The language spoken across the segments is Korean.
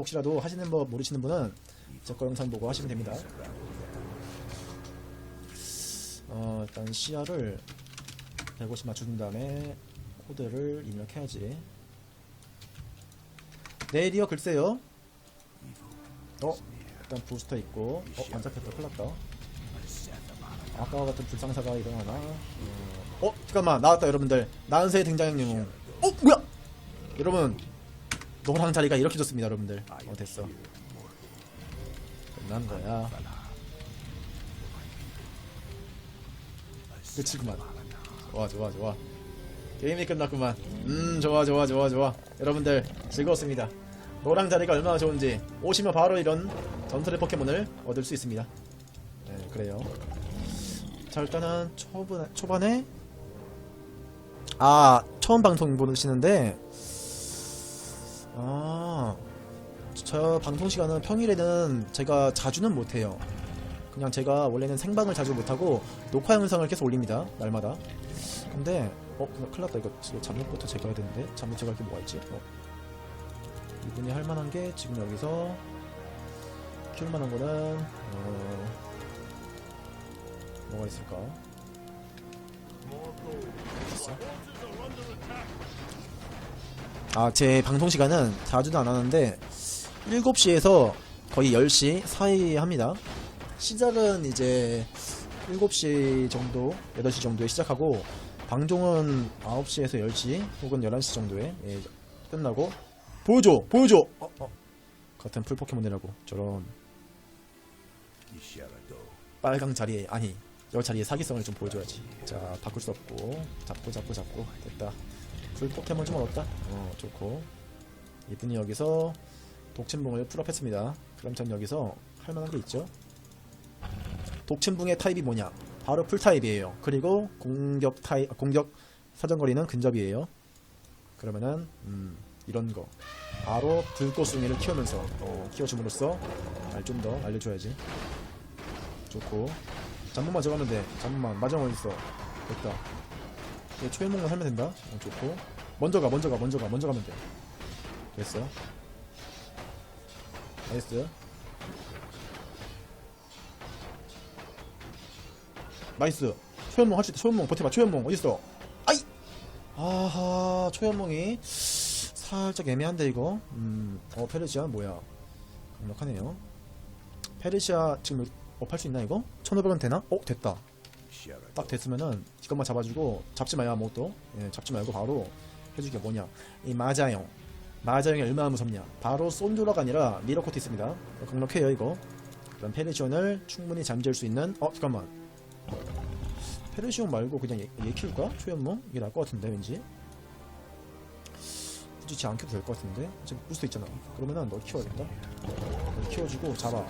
혹시라도 하시는 법 모르시는 분은 제 거 영상 보고 하시면 됩니다. 어, 일단 시야를 150 맞춘 다음에 코드를 입력해야지. 내일이요? 글쎄요. 어? 일단 부스터 있고 어? 반짝했다 큰일 났다. 아까와 같은 불상사가 일어나나? 어, 어? 잠깐만 나왔다 여러분들 나은세의 등장영웅 어? 뭐야? 여러분 노랑 자리가 이렇게 좋습니다 여러분들. 어 됐어. 끝난 거야. 끝이구만. 좋아 좋아 좋아. 게임이 끝났구만. 음 좋아 좋아 좋아 좋아. 여러분들 즐거웠습니다. 노랑 자리가 얼마나 좋은지 오시면 바로 이런 전설의 포켓몬을 얻을 수 있습니다. 네 그래요. 자 일단은 초반, 초반에 아 처음 방송 보시는데 저 방송 시간은 평일에는 제가 자주는 못해요. 그냥 제가 원래는 생방을 자주 못하고 녹화 영상을 계속 올립니다. 날마다. 근데 어, 그거 큰일 났다. 이거 지금 잠옷부터 제거해야 되는데 잠옷 제거할 게 뭐가 있지? 어. 이분이 할 만한 게 지금 여기서 키울 만한 거는 어, 뭐가 있을까? 있어? 아, 제 방송 시간은 자주는 안 하는데 7시에서 거의 10시 사이에 합니다. 시작은 이제 7시 정도, 8시 정도에 시작하고 방송은 9시에서 10시 혹은 11시 정도에 예, 끝나고 보여줘! 보여줘! 어, 어. 같은 풀 포켓몬이라고 저런 빨강 자리에 아니 여 자리에 사기성을 좀 보여줘야지 자 바꿀 수 없고 잡고 잡고 잡고 됐다 불 포켓몬 좀 얻었다. 어, 좋고. 이분이 여기서 독침붕을 풀업했습니다. 그럼 전 여기서 할 만한 게 있죠? 독침붕의 타입이 뭐냐? 바로 풀 타입이에요. 그리고 공격 타입, 아, 공격 사정거리는 근접이에요. 그러면은, 음, 이런 거. 바로 불꽃숭이를 키우면서, 어, 키워줌으로써 알좀더 알려줘야지. 좋고. 잠깐만 저가면 돼. 잠깐만. 마정 어딨어? 됐다. 네, 초연목만 하면 된다. 어, 좋고. 먼저 가, 먼저 가, 먼저 가, 먼저 가면 돼. 됐어. 나이스. 나이스. 초연몽 할수 있다. 초연몽 버텨봐. 초연몽 어딨어? 아이! 아하, 초연몽이 살짝 애매한데 이거. 음, 어 페르시아 뭐야? 강력하네요. 페르시아 지금 업할 수 있나 이거? 1,500원 되나? 어 됐다. 딱 됐으면은 이것만 잡아주고 잡지 마요 아무것도 예, 잡지 말고 바로 해주기가 뭐냐 이 마자용 마자용이 얼마나 무섭냐? 바로 쏜드라가 아니라 미러코티스입니다. 강력해요 이거. 그럼 페르시온을 충분히 잠재울 수 있는 어 잠깐만. 페르시온 말고 그냥 얘, 얘 키울까? 초연몽? 이게 나을 것 같은데 왠지? 굳이 쟤안 키워도 될 것 같은데? 지금 부스터 있잖아. 그러면은 널 키워야겠다. 널 키워주고 잡아.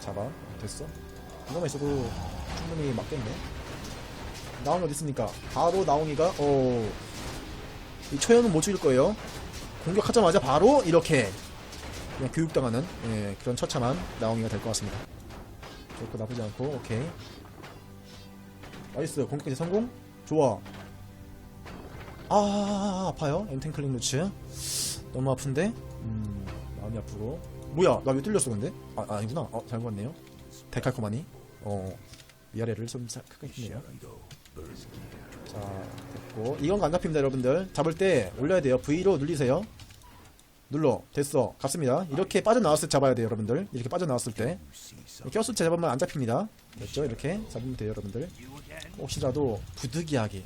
잡아. 됐어. 이거만 있어도 충분히 맞겠네. 나옹이 어디 있습니까? 바로 나옹이가 어. 이 초연은 못 죽일 거예요. 공격하자마자 바로 이렇게 그냥 교육당하는 예, 그런 처참한 나옹이가 될 것 같습니다. 좋고 나쁘지 않고 오케이. 나이스 공격까지 성공. 좋아. 아 아파요. 엔텐클링 루츠. 너무 아픈데. 음 마음이 아프고. 뭐야 나 왜 뚫렸어 근데? 아 아니구나. 어 잘못 봤네요. 데칼코마니. 어 위아래를 좀 크게 했네요. 자 됐고. 이건 안 잡힙니다 여러분들. 잡을 때 올려야 돼요. V로 눌리세요. 눌러. 됐어. 갔습니다. 이렇게 빠져나왔을 때 잡아야 돼요 여러분들. 이렇게 빠져나왔을 때. 꼈을 때 잡으면 안 잡힙니다. 됐죠? 이렇게 잡으면 돼요 여러분들. 혹시라도 부득이하게.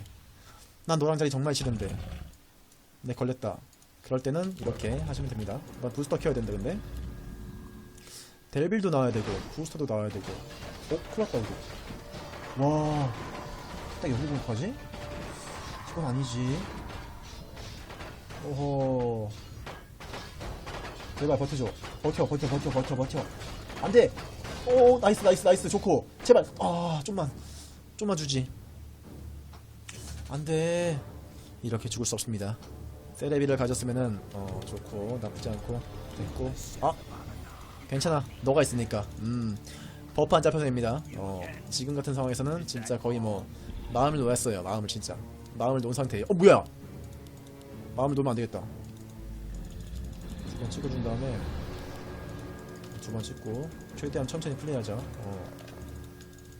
난 노랑자리 정말 싫은데. 네 걸렸다. 그럴 때는 이렇게 하시면 됩니다. 난 부스터 키워야 된다 근데. 델빌도 나와야 되고 부스터도 나와야 되고. 어? 큰일 났다 이거 와. 딱 여기 공까지? 그건 아니지. 오호. 제발 버텨줘. 버텨, 버텨, 버텨, 버텨, 버텨. 안 돼! 오, 나이스, 나이스, 나이스. 좋고. 제발. 아, 좀만. 좀만 주지. 안 돼. 이렇게 죽을 수 없습니다. 세레비를 가졌으면은, 어, 좋고. 나쁘지 않고. 됐고. 아! 괜찮아. 너가 있으니까. 음. 버프 안 잡혀서 됩니다. 어, 지금 같은 상황에서는 진짜 거의 뭐, 마음을 놓았어요. 마음을 진짜. 마음을 놓은 상태예요. 어 뭐야? 마음을 놓으면 안 되겠다. 이거 찍어준 다음에 두 번 찍고 최대한 천천히 플레이하자. 어,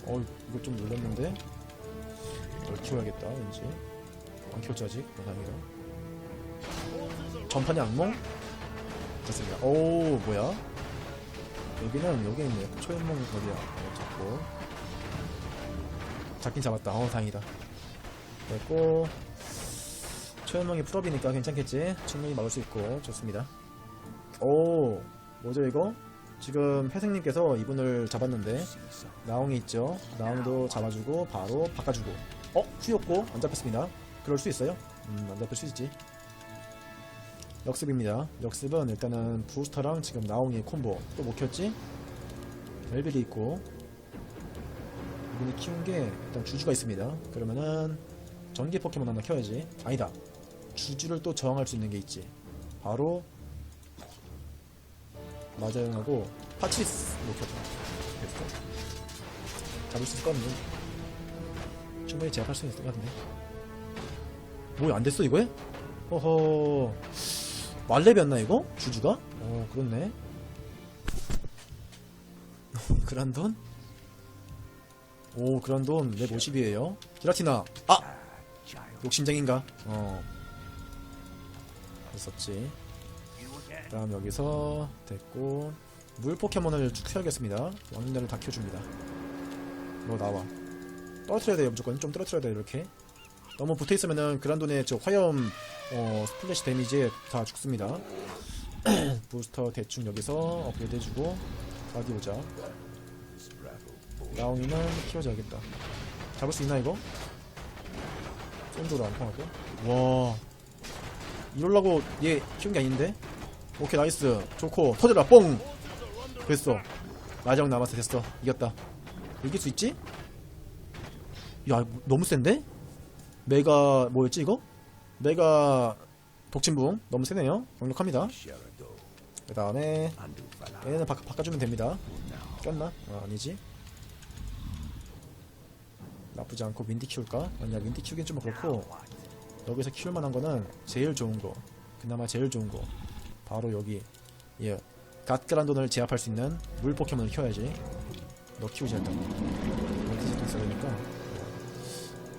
어 이거 좀 놀랐는데? 널 키워야겠다 왠지. 안 키웠지 아직 어, 다행이다 전판이 악몽? 됐습니다. 오 뭐야? 여기는 여기 있네. 초연몽 거리야. 어, 잡고. 잡긴 잡았다. 어 다행이다 됐고 초연몽이 풀업이니까 괜찮겠지 충분히 막을 수 있고 좋습니다 오 뭐죠 이거? 지금 회생님께서 이분을 잡았는데 나옹이 있죠 나옹도 잡아주고 바로 바꿔주고 어? 후였고 안 잡혔습니다 그럴 수 있어요? 음안 잡힐 수 있지 역습입니다 역습은 일단은 부스터랑 지금 나옹이 콤보 또못 켰지? 벨빌이 있고 이분이 키운 게 일단 주주가 있습니다 그러면은 전기 포켓몬 하나 켜야지. 아니다. 주주를 또 저항할 수 있는 게 있지. 바로 마자용하고 파치스 못 켰다 됐어? 잡을 수 있을 것 같네 충분히 제압할 수 있을 것 같은데? 뭐야 안 됐어 이거에? 허허. 말렙이었나 이거? 주주가? 어 그렇네. 그란돈? 오 그란돈. 랩 50이에요. 기라티나. 아! 욕심쟁인가? 어. 있었지. 그 다음 여기서 됐고 물 포켓몬을 쭉 키워야겠습니다. 왕년을 다 키워줍니다. 너 나와. 떨어뜨려야 돼요 무조건. 좀 떨어뜨려야 돼요 이렇게. 너무 붙어있으면은 그란돈의 저 화염 어, 스플래시 데미지에 다 죽습니다. 부스터 대충 여기서 업그레이드 해주고 가디 오자. 나옹이는 키워줘야겠다. 잡을 수 있나 이거? 쏜도로 안 통하고 와. 이럴라고 얘 키운 게 아닌데? 오케이 나이스. 좋고 터져라. 뽕! 됐어. 마지막 남았어. 됐어. 이겼다. 이길 수 있지? 야 너무 센데? 메가 뭐였지 이거? 메가 독침붕 너무 세네요. 강력합니다. 그 다음에 얘는 바, 바꿔주면 됩니다. 꼈나? 아, 아니지 나쁘지 않고 윈디 키울까? 아니야 윈디 키우긴 좀 그렇고 여기서 키울 만한 거는 제일 좋은 거. 그나마 제일 좋은 거. 바로 여기. 예. 갓그란돈을 제압할 수 있는 물 포켓몬을 키워야지. 너 키우지 않다 멀티셋도 있어야 되니까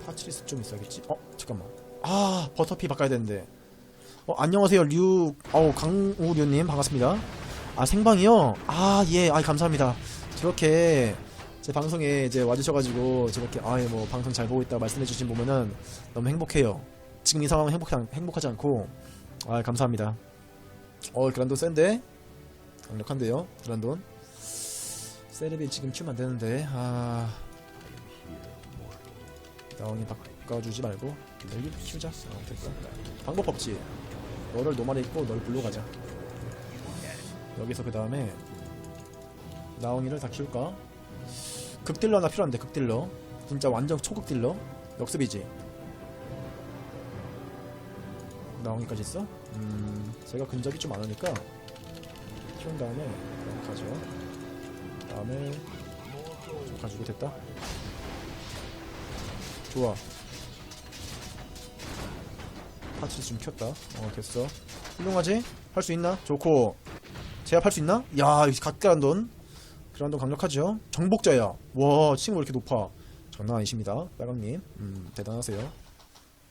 파치리스 좀 있어야겠지? 어 잠깐만. 아 버터피 바꿔야 되는데. 어 안녕하세요 류. 어우 강우류님 반갑습니다. 아 생방이요? 아예. 아 감사합니다. 저렇게 제 방송에 이제 와주셔가지고 저렇게 아예 뭐 방송 잘 보고 있다 말씀해주신 보면은 너무 행복해요. 지금 이 상황은 행복 행복하지 않고 아 감사합니다. 어 그란돈 센데? 강력한데요 그란돈? 세르비 지금 키우면 안 되는데 아. 나옹이 바꿔주지 말고 널리 키우자. 어, 됐어 방법 없지. 너를 노말에 있고 널 불러 가자. 여기서 그 다음에 나옹이를 다 키울까 극딜러 하나 필요한데 극딜러. 진짜 완전 초극 딜러. 역습이지. 나옹이까지 있어? 음 제가 근접이 좀 많으니까 키운 다음에 가죠. 다음에 좀 가지고 됐다. 좋아. 파츠 좀 켰다. 어 됐어. 훌륭하지? 할 수 있나? 좋고. 제압할 수 있나? 야 갓그란돈 그란돈 강력하죠? 정복자야. 와 친구 왜 이렇게 높아? 장난 아니십니다 빨강님. 음 대단하세요.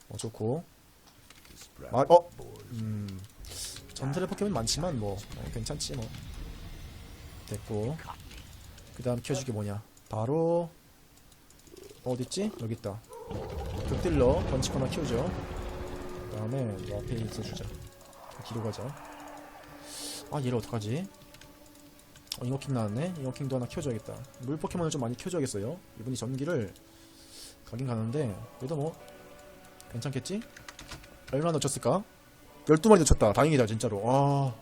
어 좋고. 아, 어? 음 전설의 포켓몬 많지만 뭐 어, 괜찮지 뭐. 됐고. 그 다음 키워주기 뭐냐? 바로 어딨지? 여기 있다. 극딜러 번치코나 키우죠. 그 다음에 이 앞에 있어주자. 뒤로 가자. 아 얘를 어떡하지? 어, 잉어킹 나왔네. 잉어킹도 하나 키워줘야겠다. 물 포켓몬을 좀 많이 키워줘야겠어요. 이분이 전기를 가긴 가는데 그래도 뭐 괜찮겠지? 얼마나 놓쳤을까? 12마리 놓쳤다. 다행이다 진짜로. 아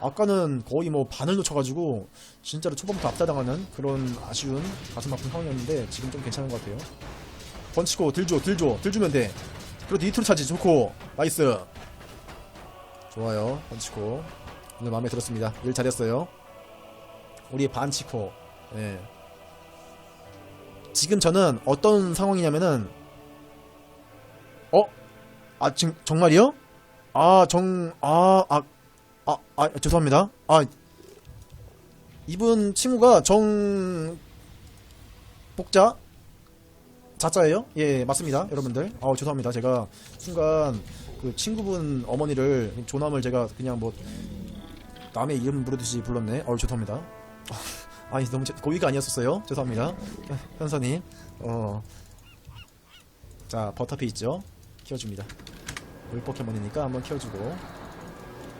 아까는 거의 뭐 반을 놓쳐가지고 진짜로 초반부터 압사당하는 그런 아쉬운 가슴 아픈 상황이었는데 지금 좀 괜찮은 것 같아요. 번치고 들줘 들줘 들주면 돼. 그래도 니트로 차지. 좋고. 나이스. 좋아요. 번치고. 오늘 마음에 들었습니다. 일 잘했어요 우리 반치코 예. 지금 저는 어떤 상황이냐면은 어? 아 지금 정말이요? 아 정 아 아 아, 아, 죄송합니다. 아, 이분 친구가 정 복자 자자예요? 예 맞습니다 여러분들 아 죄송합니다 제가 순간 그 친구분 어머니를 조남을 제가 그냥 뭐 남의 이름 부르듯이 불렀네 어 죄송합니다 아니 너무 제- 고의가 아니었었어요? 죄송합니다. 현서님 어 자 버터피 있죠? 키워줍니다. 물 포켓몬이니까 한번 키워주고.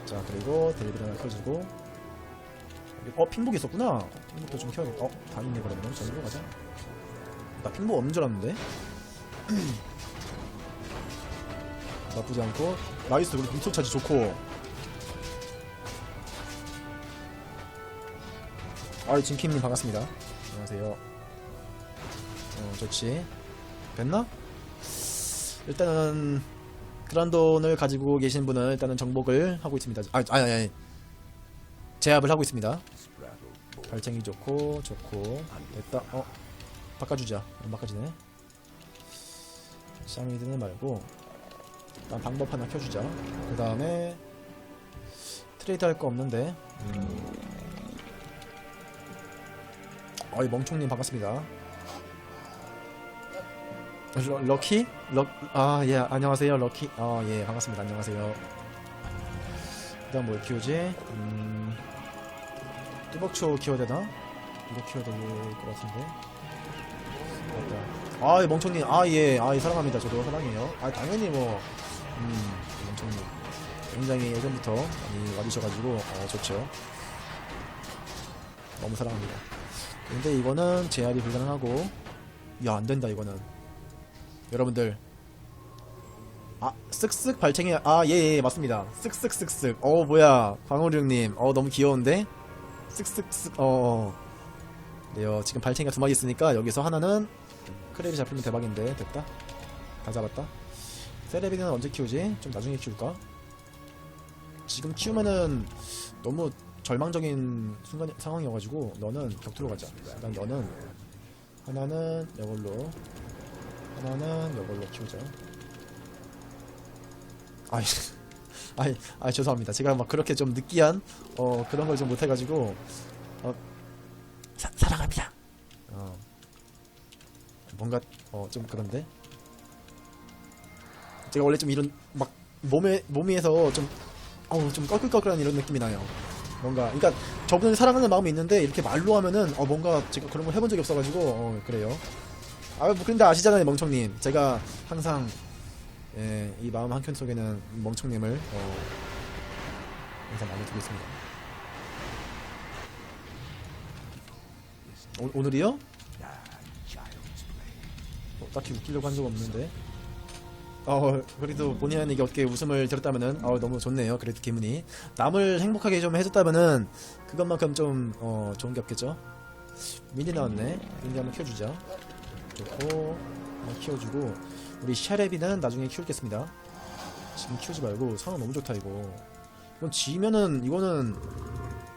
자 그리고 데리비를 하나 키워주고. 어 핑복이 있었구나. 핑복도 좀 키워야겠다 어 다 있네. 그러면 저기로 가자. 나 핑복 없는 줄 알았는데. 나쁘지 않고. 나이스 우리 미소 차지 좋고 아이 진킴님 반갑습니다. 안녕하세요. 어 좋지. 됐나? 일단은 그란돈을 가지고 계신 분은 일단은 정복을 하고 있습니다. 아 아니 아니 제압을 하고 있습니다. 발챙이 좋고 좋고. 됐다. 어 바꿔주자. 안 바꿔지네. 샤미드는 말고 일단 방법 하나 켜주자. 그 다음에 트레이드 할 거 없는데. 음. 어이 멍청님 반갑습니다 러, 럭키? 럭, 아, 예, 안녕하세요, 럭키. 아, 예, 반갑습니다. 안녕하세요. 그 다음 뭘 키우지? 음, 뚜벅초 키워야 되나? 이거 키워야 될 것 같은데. 맞다. 아, 이 멍청님. 아, 예, 아, 예, 사랑합니다. 저도 사랑해요. 아, 당연히 뭐, 음, 멍청님. 굉장히 예전부터 많이 와주셔가지고, 어, 좋죠. 너무 사랑합니다. 근데 이거는 제압이 불가능하고, 야, 안 된다, 이거는. 여러분들. 아 쓱쓱 발챙이 아예예 예, 맞습니다. 쓱쓱쓱쓱. 어 뭐야. 광호룡님. 어 너무 귀여운데? 쓱쓱쓱 어 네요 지금 발챙이가 두 마리 있으니까 여기서 하나는 크랩이 잡히면 대박인데. 됐다. 다 잡았다. 세레비는 언제 키우지? 좀 나중에 키울까? 지금 키우면은 너무 절망적인 순간 상황이어가지고 너는 격투로 가자 일단 너는 하나는 이걸로 하나는 이걸로 키우자. 아이, 아이, 아 죄송합니다. 제가 막 그렇게 좀 느끼한 어 그런 걸 좀 못해가지고 어 사, 사랑합니다. 어 뭔가 어 좀 그런데 제가 원래 좀 이런 막 몸에 몸에서 좀 어우 좀 꺼끌꺼끌한 이런 느낌이 나요. 뭔가 그러니까 저분을 사랑하는 마음이 있는데 이렇게 말로 하면은 어 뭔가 제가 그런 걸 해본 적이 없어가지고 어 그래요. 아, 뭐 근데 아시잖아요, 멍청님. 제가 항상 예, 이 마음 한켠 속에는 멍청님을 어, 항상 마음에 두고 있습니다. 오, 오늘이요? 어, 딱히 웃기려고 한 적 없는데. 어, 그래도 본의 아니게 어떻게 웃음을 들었다면은, 어, 너무 좋네요. 그래도 기분이. 남을 행복하게 좀 해줬다면은, 그것만큼 좀, 어, 좋은 게 없겠죠? 미니 나왔네. 미니 한번 키워주자. 좋고 한번 키워주고 우리 샤레비는 나중에 키우겠습니다 지금 키우지 말고 상황 너무 좋다 이거 이건 지면은 이거는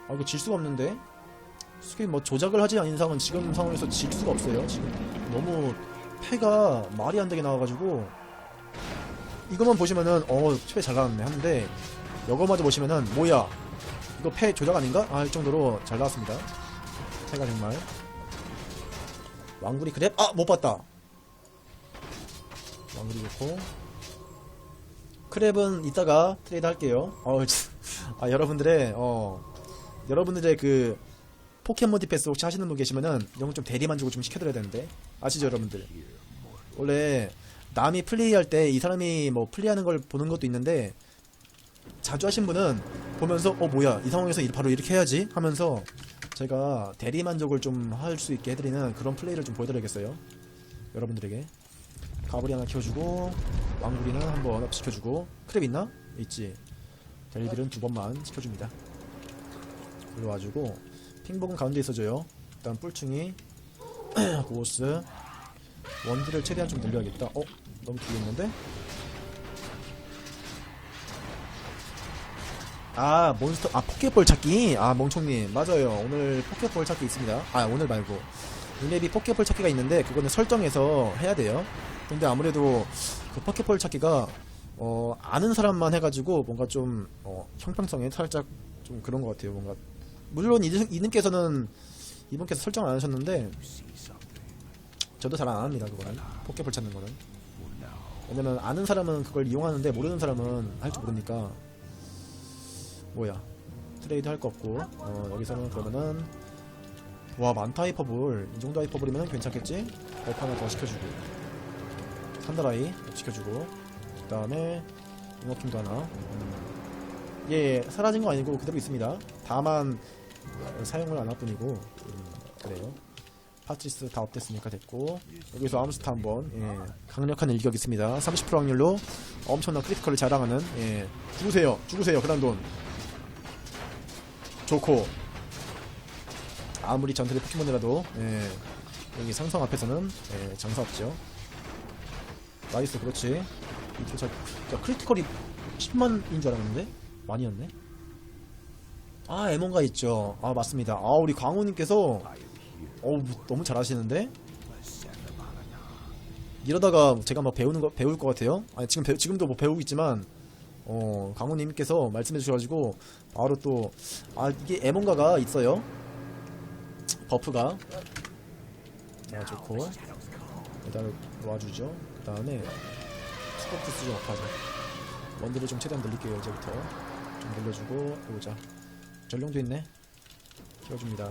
아 이거 질 수가 없는데 솔직히 뭐 조작을 하지 않은 이상은 지금 상황에서 질 수가 없어요 지금 너무 패가 말이 안 되게 나와가지고 이것만 보시면은 어패잘 나왔네 하는데 이거마저 보시면은 뭐야 이거 패 조작 아닌가? 아할 정도로 잘 나왔습니다 패가 정말 왕구리 그랩? 아! 못 봤다! 왕구리 좋고 크랩은 이따가 트레이드 할게요 어, 아 여러분들의 어 여러분들의 그 포켓몬 디패스 혹시 하시는 분 계시면은 이런 거좀 대리만족을 좀 시켜드려야 되는데 아시죠 여러분들 원래 남이 플레이할 때 이 사람이 뭐 플레이하는 걸 보는 것도 있는데 자주 하신 분은 보면서 어 뭐야 이 상황에서 이- 바로 이렇게 해야지 하면서 제가 대리 만족을 좀 할 수 있게 해드리는 그런 플레이를 좀 보여드려야겠어요. 여러분들에게 가브리 하나 키워주고 왕구리는 한번 업 시켜주고 크랩 있나? 있지. 델빌은 두 번만 시켜줍니다. 일로 와주고 핑복은 가운데 있어줘요. 일단 뿔충이 고스 원딜을 최대한 좀 늘려야겠다. 어? 너무 뒤에 있는데? 아 몬스터 아 포켓볼 찾기. 아 멍청님. 맞아요. 오늘 포켓볼 찾기 있습니다. 아 오늘 말고. 이 맵이 포켓볼 찾기가 있는데 그거는 설정해서 해야 돼요. 근데 아무래도 그 포켓볼 찾기가 어 아는 사람만 해가지고 뭔가 좀 어, 형평성에 살짝 좀 그런 것 같아요. 뭔가 물론 이분- 이분께서는 이분께서 설정 안 하셨는데 저도 잘 안 합니다 그거는. 포켓볼 찾는 거는 왜냐면 아는 사람은 그걸 이용하는데 모르는 사람은 할 줄 모르니까 뭐야. 트레이드 할 거 없고. 어, 여기서는 그러면은 와 많다 하이퍼볼. 이 정도 하이퍼볼이면 괜찮겠지? 업 하나 더 시켜주고. 산다라이 업 시켜주고. 그 다음에 이너킹도 하나. 음. 예. 사라진 거 아니고 그대로 있습니다. 다만 사용을 안 할 뿐이고. 음, 그래요 파트리스 다 업됐으니까 됐고 여기서 암스타 한번 예, 강력한 일격 있습니다. 30% 확률로 엄청난 크리티컬을 자랑하는 예, 죽으세요 죽으세요 그란돈. 좋고. 아무리 전설의 포켓몬이라도 예, 여기 상성 앞에서는 예, 장사 없죠. 나이스 그렇지. 자, 자 크리티컬이 10만인 줄 알았는데? 많이였네? 아 에몬가 있죠. 아 맞습니다. 아 우리 광호님께서 어우 너무 잘하시는데? 이러다가 제가 막 배우는 거 배울 것 같아요? 아니 지금 배, 지금도 뭐 배우고 있지만 어 강호님께서 말씀해 주셔가지고 바로 또 아 이게 에몬가가 있어요? 버프가? 자 좋고. 일단 놓아주죠. 그 다음에 스코프스 좀 업하자 원딜을 좀 최대한 늘릴게요 이제부터. 좀 늘려주고 해보자. 전룡도 있네. 키워줍니다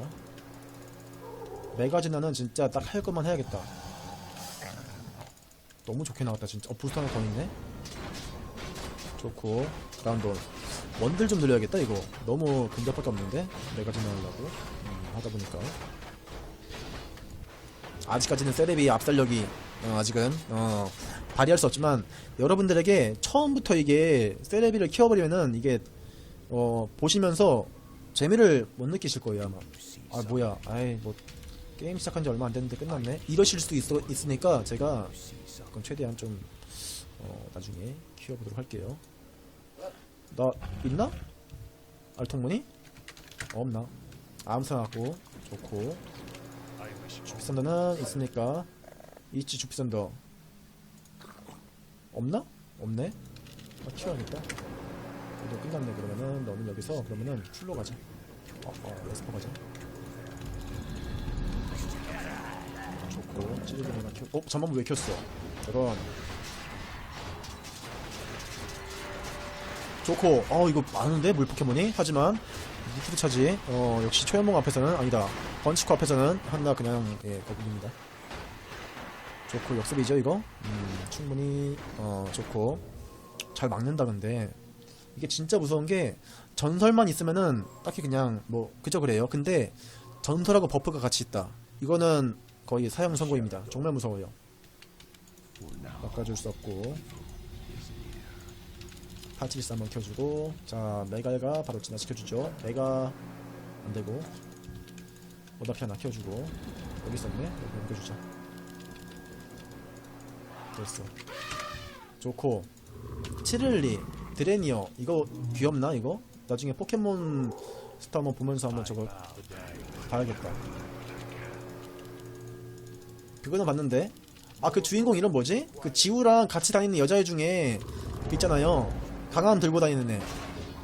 메가지나는 진짜 딱 할 것만 해야겠다. 너무 좋게 나왔다 진짜. 어 부스터 하나 더 있네? 좋고. 그라운드 원딜 좀 늘려야겠다 이거. 너무 근접밖에 없는데? 메가지나 하려고. 음, 하다 보니까. 아직까지는 세레비 압살력이 어, 아직은 어, 발휘할 수 없지만 여러분들에게 처음부터 이게 세레비를 키워버리면은 이게 어, 보시면서 재미를 못 느끼실 거예요 아마. 아 뭐야. 아이 뭐 게임 시작한 지 얼마 안 됐는데 끝났네. 이러실 수도 있어, 있으니까 제가 그럼 최대한 좀 어, 나중에 키워보도록 할게요. 나 있나? 알통무늬? 어, 없나? 암사 갖고 좋고. 주피선더는 있으니까. 있지 주피선더. 없나? 없네? 아, 키워야겠다. 이거 끝났네 그러면은. 너는 여기서 그러면은 풀로 가자. 어, 어 레스퍼 가자 찌르기를 하나 켜 어? 잠깐만 왜 켰어? 저런. 좋고 어 이거 많은데? 물 포켓몬이? 하지만 무프드 차지. 어 역시 초연몽 앞에서는 아니다. 번치코 앞에서는 한나 그냥 예 거북입니다. 좋고 역습이죠 이거? 음 충분히 어 좋고 잘 막는다 근데. 이게 진짜 무서운 게 전설만 있으면은 딱히 그냥 뭐 그저 그래요. 근데 전설하고 버프가 같이 있다. 이거는 거의 사형 선고입니다. 정말 무서워요. 바꿔줄 수 없고. 파트리스 한번 켜주고. 자 메갈가 바로 진화시켜주죠. 메가 안되고. 오다피 하나 켜주고. 여기 있었네. 여기 옮겨주자. 됐어. 좋고. 치를리 드레니어. 이거 귀엽나 이거? 나중에 포켓몬 스타 한번 보면서 한번 저거 봐야겠다 그거는 봤는데 아 그 주인공 이름 뭐지? 그 지우랑 같이 다니는 여자애 중에 그 있잖아요 강함 들고 다니는 애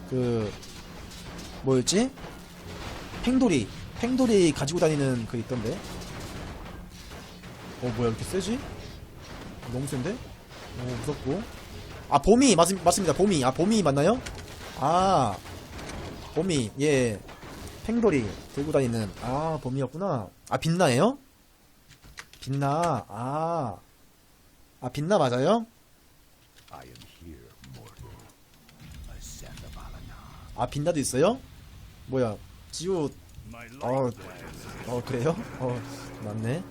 그 뭐였지? 팽돌이 팽돌이 가지고 다니는 그 있던데 어 뭐야 이렇게 세지? 너무 센데? 어 무섭고 아 봄이 맞, 맞습니다 봄이 아 봄이 맞나요? 아 봄이 예 팽돌이 들고 다니는 아 봄이었구나 아 빛나예요? 빛나. 아, 아 빛나 맞아요? 아 빛나도 있어요? 뭐야 지우 어, 어 그래요? 어 맞네.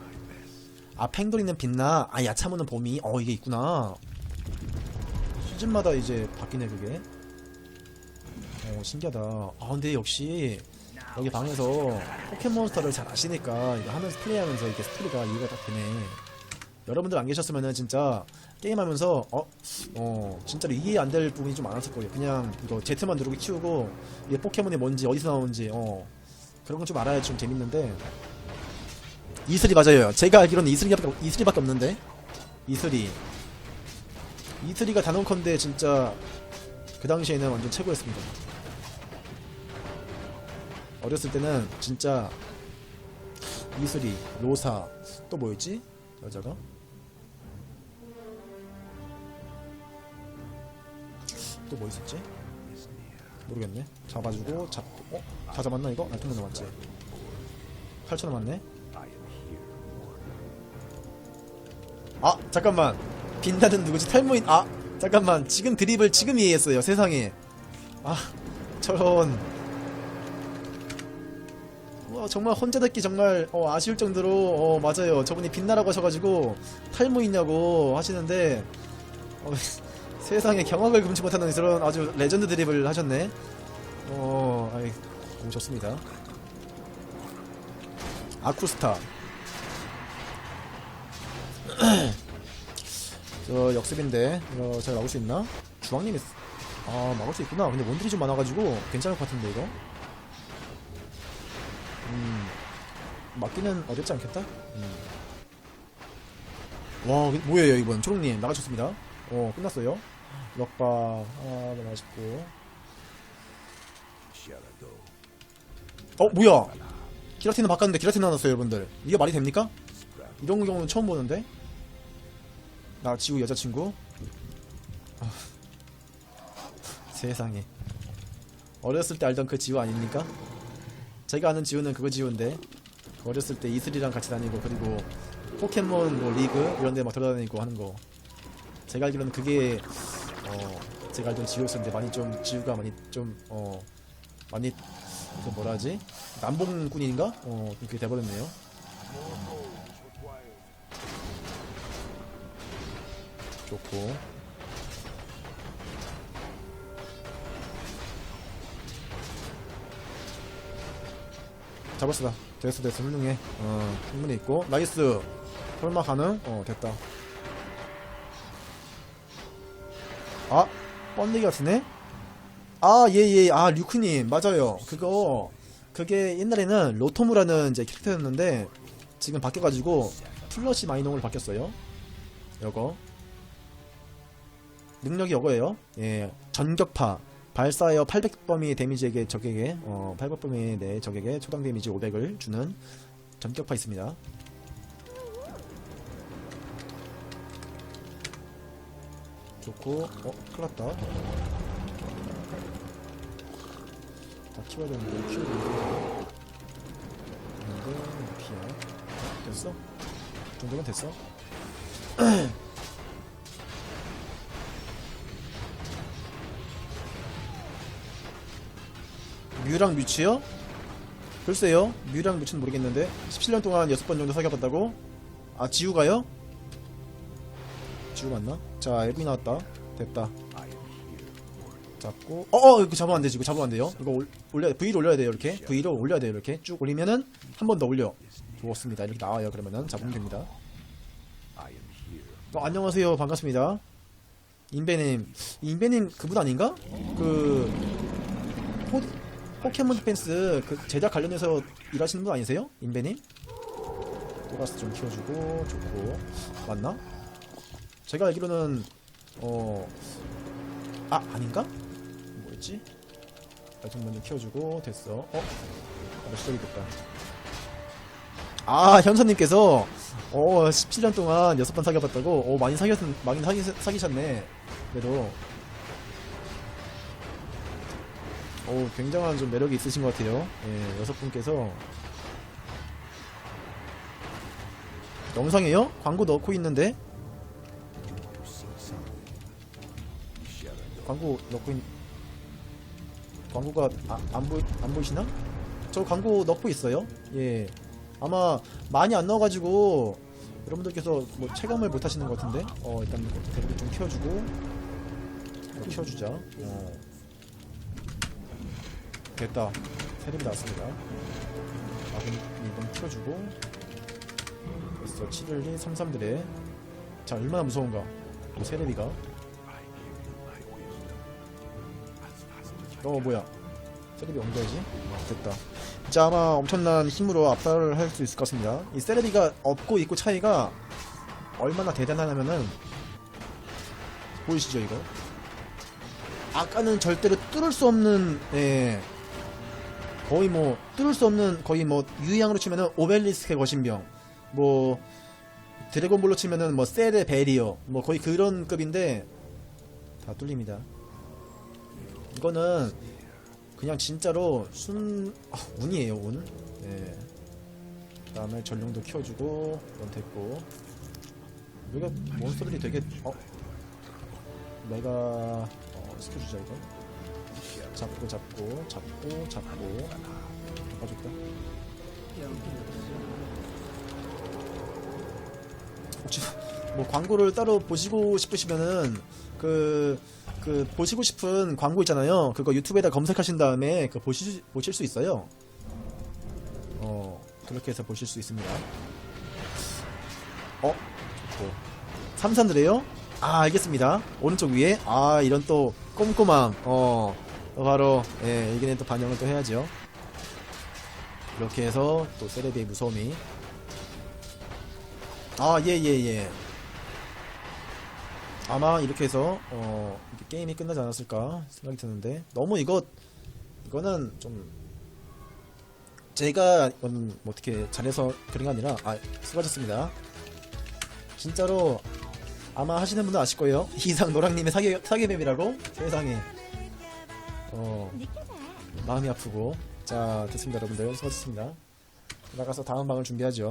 아 팽돌이는 빛나. 아 야차무는 봄이. 어 이게 있구나. 시즌마다 이제 바뀌네 그게. 어 신기하다. 아 근데 역시 여기 방에서 포켓몬스터를 잘 아시니까 이거 하면서 플레이하면서 이게 스토리가 이해가 딱 되네. 여러분들 안 계셨으면은 진짜 게임하면서 어? 어 진짜로 이해 안 될 부분이 좀 많았을 거예요. 그냥 이거 Z만 누르고 키우고 이게 포켓몬이 뭔지 어디서 나오는지 어. 그런 건 좀 알아야 좀 재밌는데. 이슬이 맞아요. 제가 알기로는 이슬이밖에, 이슬이밖에 없는데. 이슬이 이슬이가 단언컨대 진짜 그 당시에는 완전 최고였습니다 어렸을 때는 진짜 이슬이, 로사, 또 뭐였지? 여자가? 또 뭐 있었지? 모르겠네. 잡아주고 잡고 어? 다 잡았나 이거? 알통만 남았지. 8초 남았네. 아 잠깐만 빛나는 누구지? 탈모인 아 잠깐만 지금 드립을 지금 이해했어요 세상에 아 저런 와 정말 혼자 듣기 정말 어, 아쉬울 정도로 어 맞아요. 저분이 빛나라고 하셔가지고 탈모 있냐고 하시는데 어, 세상에 경악을 금치 못하는 그런 아주 레전드 드립을 하셨네. 어 아이 너무 좋습니다. 아쿠스타. 저 역습인데 이거 잘 막을 수 있나? 주황님이 아 막을 수 있구나. 근데 원딜이 좀 많아가지고 괜찮을 것 같은데 이거 막기는 어렵지 않겠다? 음. 와 뭐예요 이번? 초롱님 나가셨습니다. 어 끝났어요? 럭바 아 너무 아쉽고. 어 뭐야? 기라틴은 바꿨는데 기라틴 나왔어요 여러분들. 이게 말이 됩니까? 이런 경우는 처음 보는데? 나 지우 여자친구? 아, 세상에. 어렸을 때 알던 그 지우 아닙니까? 제가 아는 지우는 그거 지우인데 어렸을 때 이슬이랑 같이 다니고 그리고 포켓몬 뭐 리그 이런 데 막 돌아다니고 하는 거. 제가 알기로는 그게 어 제가 알던 지우였었는데 많이 좀 지우가 많이 좀 어 많이 그 뭐라 하지? 남봉꾼인가? 어 그렇게 돼버렸네요. 좋고. 잡았어 됐어 됐어. 훌륭해. 어 충분히 있고. 나이스. 설마 가능? 어 됐다. 아 뻔데기 같으네? 아 예예. 아 류크님. 맞아요. 그거 그게 옛날에는 로토무라는 이제 캐릭터였는데 지금 바뀌어가지고 플러시 마이농으로 바뀌었어요. 요거. 능력이 이거예요. 예, 전격파. 발사하여 800범위 데미지에게 적에게 어, 800범위 내 적에게 초당 데미지 500을 주는 전격파 있습니다. 좋고 어, 큰일났다. 다 키워야 되는데 키우고 있는데 피야. 됐어? 이 정도면 됐어? 뮤랑 뮤치요? 글쎄요. 뮤랑 뮤치는 모르겠는데 17년 동안 6번 정도 사귀어봤다고? 아 지우가요? 지우 맞나? 자 앱이 나왔다. 됐다. 잡고 어어 이거 잡으면 안되지. 이거 잡으면 안돼요. 이거 올, 올려야 V를 올려야 돼요 이렇게. V를 올려야 돼요 이렇게. 쭉 올리면은 한 번 더 올려. 좋습니다. 이렇게 나와요 그러면은. 잡으면 됩니다. 어, 안녕하세요. 반갑습니다. 인베님. 인베님 그분 아닌가? 그 포, 포켓몬 디펜스 그 제작 관련해서 일하시는 분 아니세요? 인베님? 또가스 좀 키워주고 좋고 맞나? 제가 알기로는 어... 아 아닌가? 뭐였지? 발전 먼저 키워주고 됐어 어? 바로 시작이 됐다 아 현선님께서 어 17년 동안 6번 사귀어봤다고 어 많이 사귀었 많이 사귀, 사귀셨네 그래도 오, 굉장한 좀 매력이 있으신 것 같아요. 예, 여섯 분께서. 영상이에요? 광고 넣고 있는데? 광고 넣고 있, 광고가 아, 안, 보, 안 보이시나? 저 광고 넣고 있어요. 예. 아마 많이 안 넣어가지고 여러분들께서 뭐 체감을 못 하시는 것 같은데? 어, 일단 대를 좀 키워주고. 어, 키워주자. 어. 됐다. 세림이 나왔습니다. 아군 2번 키워주고. 됐어. 712, 33 드레. 자, 얼마나 무서운가. 이 세레비가. 어, 뭐야. 세레비 엉겨야지. 됐다. 자, 아마 엄청난 힘으로 압살을 할 수 있을 것 같습니다. 이 세레비가 없고 있고 차이가 얼마나 대단하냐면은, 보이시죠, 이거? 아까는 절대로 뚫을 수 없는, 예, 거의 뭐 뚫을 수 없는 거의 뭐 유의양으로 치면은 오벨리스크의 거신병 뭐 드래곤볼로 치면은 뭐 셀의 베리어 뭐 거의 그런 급인데 다 뚫립니다. 이거는 그냥 진짜로 순 아, 운이에요 운. 네. 그 다음에 전룡도 키워주고 이건 됐고. 여기가 몬스터들이 되게 어? 내가 어 시켜주자 이거 잡고 잡고 잡고 잡고 잡아줄까 혹시 뭐 광고를 따로 보시고 싶으시면은 그, 그 보시고 싶은 광고 있잖아요. 그거 유튜브에다 검색하신 다음에 그 보시 보실 수 있어요. 어 그렇게 해서 보실 수 있습니다. 어 좋고 삼산드래요? 아 알겠습니다. 오른쪽 위에 아 이런 또 꼼꼼함 어 어, 바로 예 이게는 또 반영을 또 해야죠. 이렇게 해서 또 세레비의 무서움이 아, 예, 예, 예. 아마 이렇게 해서, 어, 이렇게 게임이 끝나지 않았을까 생각이 드는데, 너무 이거, 이거는 좀, 제가, 이건 뭐 어떻게 잘해서 그런 게 아니라, 아, 수고하셨습니다. 진짜로, 아마 하시는 분들 아실 거예요. 이상 노랑님의 사기, 사기맵이라고? 세상에. 어, 마음이 아프고. 자, 됐습니다, 여러분들. 수고하셨습니다. 나가서 다음 방을 준비하죠.